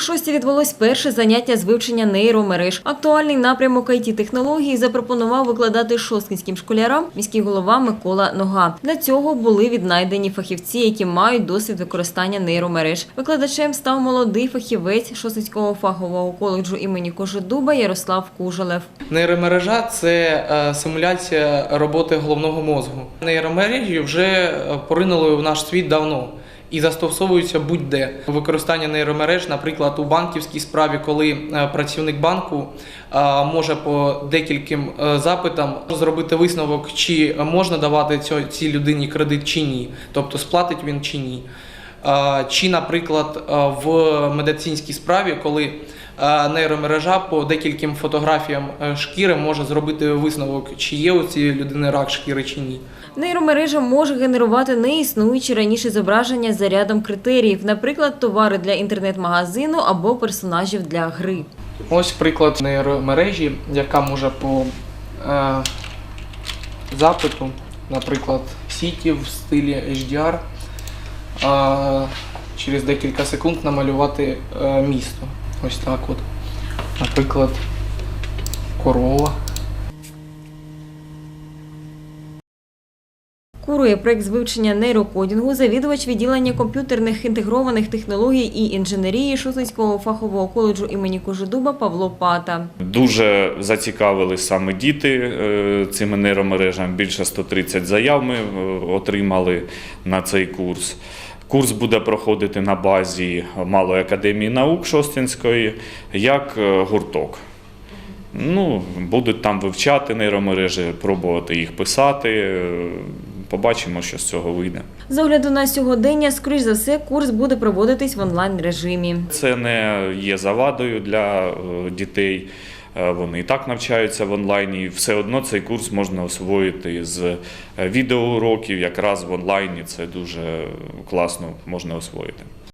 шості відбулось перше заняття з вивчення нейромереж. Актуальний напрямок it технології запропонував викладати шосткинським школярам міський голова Микола Нога. Для цього були віднайдені фахівці, які мають досвід використання нейромереж. Викладачем став молодий фахівець Шосткинського фахового коледжу імені Кожедуба Ярослав Кужелев. Нейромережа це е, симуляція роботи головного мозку. Нейромережі вже е, поринули в наш світ давно. І застосовуються будь-де використання нейромереж, наприклад, у банківській справі, коли е, працівник банку е, може по декільким е, запитам зробити висновок, чи можна давати цій людині кредит чи ні, тобто сплатить він чи ні. Чи, наприклад, в медицинській справі, коли нейромережа по декільким фотографіям шкіри може зробити висновок, чи є у цієї людини рак шкіри чи ні. Нейромережа може генерувати неіснуючі раніше зображення за рядом критеріїв, наприклад, товари для інтернет-магазину або персонажів для гри. Ось приклад нейромережі, яка може по е, запиту, наприклад, сіті в стилі HDR, е, через декілька секунд намалювати е, місто. Ось так от. Наприклад, корова. Курує проект з вивчення нейрокодінгу завідувач відділення комп'ютерних інтегрованих технологій і інженерії Шосницького фахового коледжу імені Кожедуба Павло Пата. Дуже зацікавили саме діти е, цими нейромережами. Більше 130 заяв ми е, отримали на цей курс. Курс буде проходити на базі Малої академії наук Шостинської як е, гурток. Ну, будуть там вивчати нейромережі, пробувати їх писати. Побачимо, що з цього вийде. З огляду на сьогодення, скоріш за все, курс буде проводитись в онлайн режимі. Це не є завадою для е, дітей. Е, Вони і так навчаються в онлайні. і Все одно цей курс можна освоїти з е, відеоуроків, якраз в онлайні це дуже класно можна освоїти.